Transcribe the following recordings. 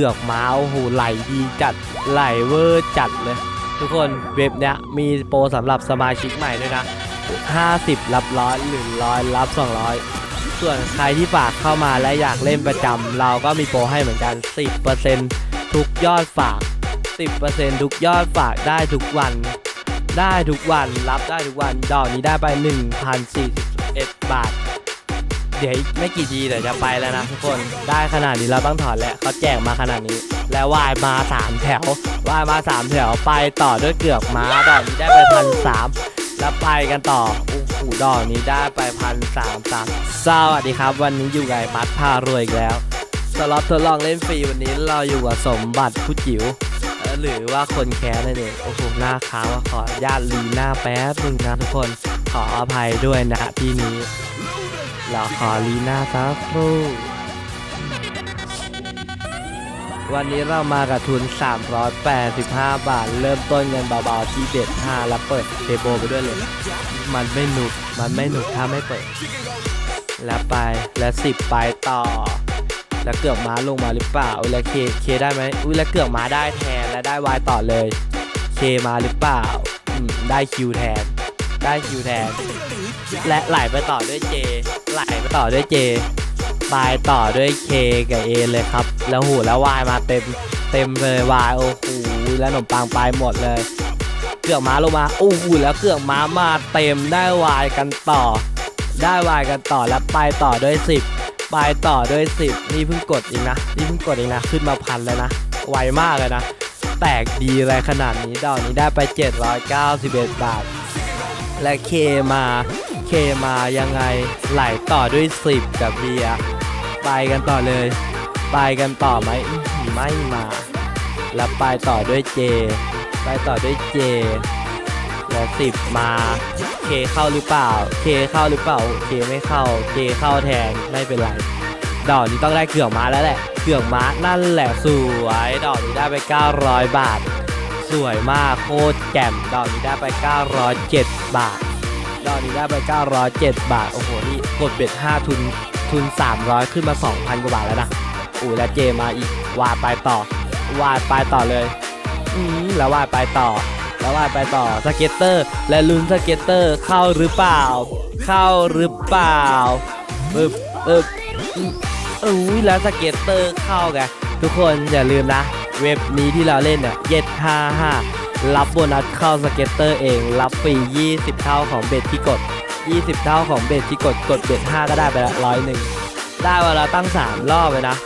เกือกมาโอ้โหไหลดีจัดไหลเวอร์จัดเลย ทุกคนเว็บเนี้ยมีโปรสำหรับสมาชิกใหม่ด้วยนะ 50 รับร้อยหรือร้อยรับ 200 ส่วนใครที่ฝากเข้ามาและอยากเล่นประจำเราก็มีโปรให้เหมือนกัน 10%ทุกยอดฝาก 10%ทุกยอดฝากได้ทุกวัน ได้ทุกวันรับได้ทุกวันดอกนี้ได้ไป 1,041 บาท เดี๋ยวอีกไม่กี่ทีเดี๋ยวจะไปแล้วนะทุกคนได้ขนาดนี้เราต้องถอนแล้วเขาแจกมาขนาดนี้ แล้ววายมาสามแถววายมาสามแถวไปต่อด้วยเกือกม้าดอกนี้ได้ไปพันสามแล้วไปกันต่อโอ้โหดอกนี้ได้ไปพันสามสามสวัสดีครับ วันนี้อยู่กับไอ้บัตรพารวยอีกแล้วสำหรับทดลองเล่นฟรีวันนี้เราอยู่กับสมบัติผู้จิ๋วหรือว่าคนแค้นนั่นเองโอ้โหหน้าค้างว่าขออนุญาตลีหน้าแป๊บนึงนะทุกคนขออภัยด้วยนะที่นี้ เราขอลีน่าสักครู่วันนี้เรามากับทุน 385 บาท เริ่มต้นเงินเบาๆที่เด็ด5แล้วเปิดเทโบไปด้วยเลย มันไม่หนุก มันไม่หนุกถ้าไม่เปิด แล้วไป แล้ว10 ไปต่อ แล้วเกือกม้าลงมาหรือเปล่า อุ๊ยแล้วเคเคได้ไหมอุ้ยแล้วเกือกม้าได้แทน แล้วได้วายต่อเลย เคมาหรือเปล่า อืม ได้คิวแทน ได้คิวแทน และไหลไปต่อด้วยเจ ไหลไปต่อด้วยเจปลายต่อด้วยเคกับเอเลยครับ แล้วหูแล้ววายมาเต็มเต็มเลยวายโอ้โหแล้วขนมปังไปหมดเลย เกือกม้าลงมาโอ้โหแล้วเกือกม้ามาเต็มได้วายกันต่อ ได้วายกันต่อแล้วไปต่อด้วย 10ไปต่อด้วย 10 นี่เพิ่งกดเองนะนี่เพิ่งกดเองนะขึ้นมาพันแล้วนะไวมากเลยนะแตกดีอะไรขนาดนี้ดอกนี้ได้ไป 791 บาท และเคมาเคมายังไงไหลต่อด้วย 10 กับเบียไปกันต่อเลย ไปกันต่อไหมไม่มา แล้วไปต่อด้วยเจ ไปต่อด้วยเจ และ10มาเคเข้าหรือเปล่าเคเข้าหรือเปล่าเคไม่เข้าเคเข้าแทนไม่เป็นไรดอกนี้ต้องได้เกือกม้าแล้วแหละ เกือกม้านั่นแหละสวย ดอกนี้ได้ไป 900 บาท สวยมากโคตรแจ่มดอกนี้ได้ไป 907 บาท ดอกนี้ได้ไป 907 บาท โอ้โห นี่กดเบ็ด 5 ทุน ทุน 300 ขึ้นมา 2,000 กว่าบาทแล้วนะอู้แล้วเจมาอีก วาดไปต่อ วาดไปต่อเลย อืมแล้ววาดไปต่อ แล้ววาดไปต่อ สเก็ตเตอร์ และลุ้นสเก็ตเตอร์ เข้าหรือเปล่า เข้าหรือเปล่าปึ๊บปึ๊บอุ้ยแล้วสเก็ตเตอร์เข้าไงทุกคนอย่าลืมนะ เว็บนี้ที่เราเล่นเนี่ยเย็ด55รับโบนัสเข้าสเก็ตเตอร์เอง รับฟรี 20 เท่าของเบ็ดที่กด 20 เท่าของเบ็ดที่กดกดเบ็ด5ก็ได้ไปละร้อยหนึ่งได้เวลาตั้ง 3 รอบเลยนะ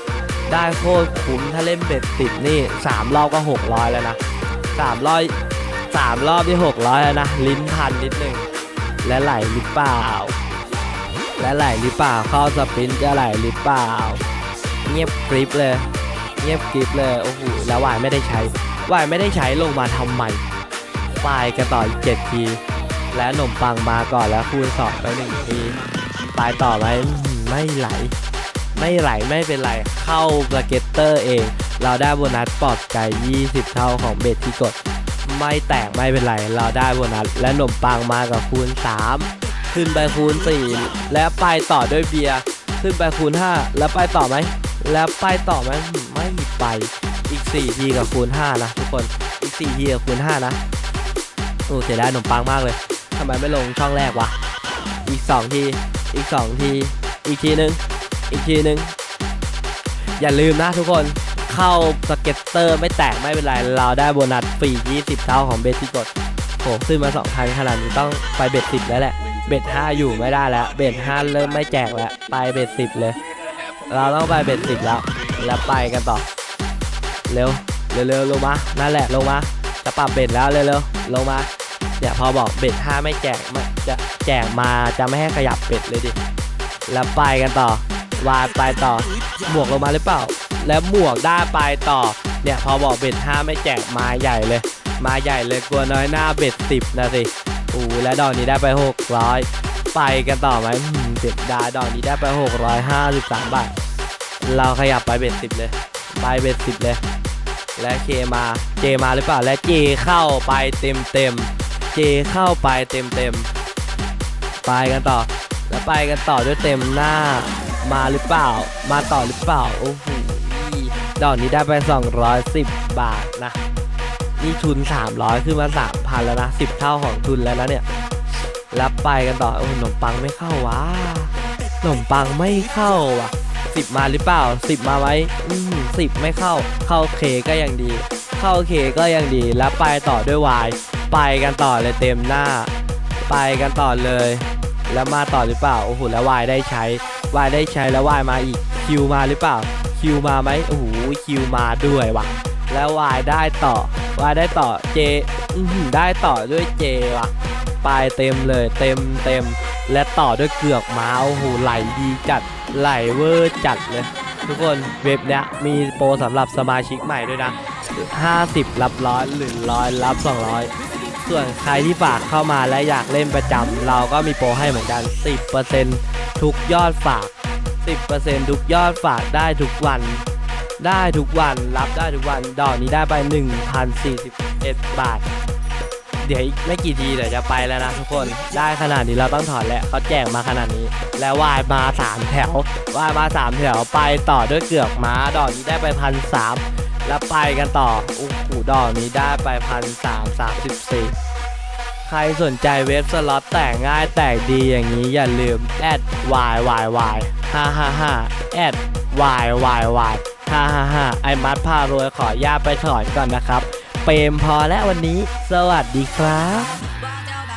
ได้โคตรคุ้มถ้าเล่นเบ็ดติดนี่ 3 รอบก็ 600 แล้วนะ3รอบ3รอบที่ 600 แล้วนะ ลิ้นพันนิดนึงและไหลหรือเปล่า และไหลหรือเปล่าเข้าสปรินจะไหลหรือเปล่า เงียบกริบเลย เงียบกริบเลยโอ้โห แล้ววายไม่ได้ใช้วายไม่ได้ใช้ลงมาทำไมปลายกันต่ออีก7ที และขนมปังมาก่อนแล้วคูณสองไปหนึ่งทีปลายต่อไหมไม่ไหล ไม่ไหลไม่เป็นไรเข้าสเกตเตอร์เอง เราได้โบนัสปลอบใจ 20 เท่าของเบ็ดที่กด ไม่แตกไม่เป็นไร เราได้โบนัสและขนมปังมากับคูณ 3 ขึ้นไปคูณ 4 แล้วไปต่อด้วยเบียร์ขึ้นไปคูณ 5 แล้วไปต่อไหมแล้วไปต่อไหมไม่ไป อีก4ทีกับคูณ5นะทุกคน อีก4ทีกับคูณ5นะโอ้เสียดายขนมปังมากเลยทำไมไม่ลงช่องแรกวะ อีก 2 ที อีก 2 ที อีกทีนึง อีกทีนึง อย่าลืมนะทุกคน เข้าสเก็ตเตอร์ไม่แตกไม่เป็นไร เราได้โบนัสฟรี20 เท่าของเบสที่กดโหขึ้นมา2,000ขนาดนี้ต้องไปเบ็ด10แล้วแหละ เบ็ด5อยู่ไม่ได้แล้ว เบ็ด5เริ่มไม่แจกแล้ว ไปเบ็ด10เลย เราต้องไปเบ็ด10แล้ว แล้วไปกันต่อ เร็วเร็วๆลงมานั่นแหละลงมาจะปรับเบ็ดแล้วเร็วๆลงมาเนี่ยพอบอกเบ็ด5ไม่แจกม่จะแจกมาจะไม่ให้ขยับเบ็ดเลยดิแล้วไปกันต่อวาดไปต่อหมวกลงมาหรือเปล่า แล้วหมวกได้ไปต่อเนี่ยพอบอกเบ็ด5ไม่แจกมาใหญ่เลย มาใหญ่เลยกลัวน้อยหน้าเบ็ด10นะสิอู้แล้วดอกนี้ได้ไป600ไปกันต่อไหมเบ็ดดาดอกนี้ได้ไป653บาทเราขยับไปเบ็ด10เลย ไปเบ็ด10เลย และเคมาเจมาหรือเปล่าและเจเข้าไปเต็มเต็มเจเข้าไปเต็มเต็มไปกันต่อ แล้วไปกันต่อด้วยเต็มหน้ามาหรือเปล่า มาต่อหรือเปล่าโอ้โหดอกนี้ได้ไป 210 บาทนะนี่ทุน 300 ขึ้นมา 3,000 แล้วนะ 10 เท่าของทุนแล้วนะเนี่ยรับไปกันต่อโอ้ขนมปังไม่เข้าวะขนมปังไม่เข้าวะ 10มาหรือเปล่า10มาไหมอืมสิบไม่เข้า เข้าเคก็ยังดี เข้าเคก็ยังดี แล้วไปต่อด้วยวายไปกันต่อเลยเต็มหน้า ไปกันต่อเลย แล้วมาต่อหรือเปล่า โอ้โห แล้ววายได้ใช้ วายได้ใช้ แล้ววายมาอีก คิวมาหรือเปล่า คิวมาไหมโอ้โห คิวมาด้วยว่ะ แล้ววายได้ต่อ วายได้ต่อ เจอือหือได้ต่อด้วยเจว่ะ ไปเต็มเลย เต็มเต็ม และต่อด้วยเกือกม้าโอ้โหไหลดีจัดไหลเวอร์จัดเลยทุกคนเว็บเนี้ยมีโปรสำหรับสมาชิกใหม่ด้วยนะ 50 รับร้อยหรือร้อยรับ 200 ส่วนใครที่ฝากเข้ามาและอยากเล่นประจำเราก็มีโปรให้เหมือนกัน 10%ทุกยอดฝาก 10%ทุกยอดฝากได้ทุกวัน ได้ทุกวันรับได้ทุกวัน ดอกนี้ได้ไป 1,041 บาท ดี๋ยวอีกไม่กี่ทีเดี๋ยวจะไปแล้วนะทุกคนได้ขนาดนี้เราต้องถอนแล้วเขาแจกมาขนาดนี้ แล้ววายมา3แถววายมา3แถวไปต่อด้วยเกือกม้าดอกนี้ได้ไปพันสามแล้วไปกันต่อโอ้โหดอกนี้ได้ไปพันสามสามสิบสี่ใครสนใจเว็บสล็อตแต่งง่ายแต่งดีอย่างนี้อย่าลืมแอด y y y 5 5 5แอด y y y 5 5 5ไอมัดพารวยขอญาตไปถอนก่อนนะครับ เปรมพอและวันนี้ สวัสดีครับ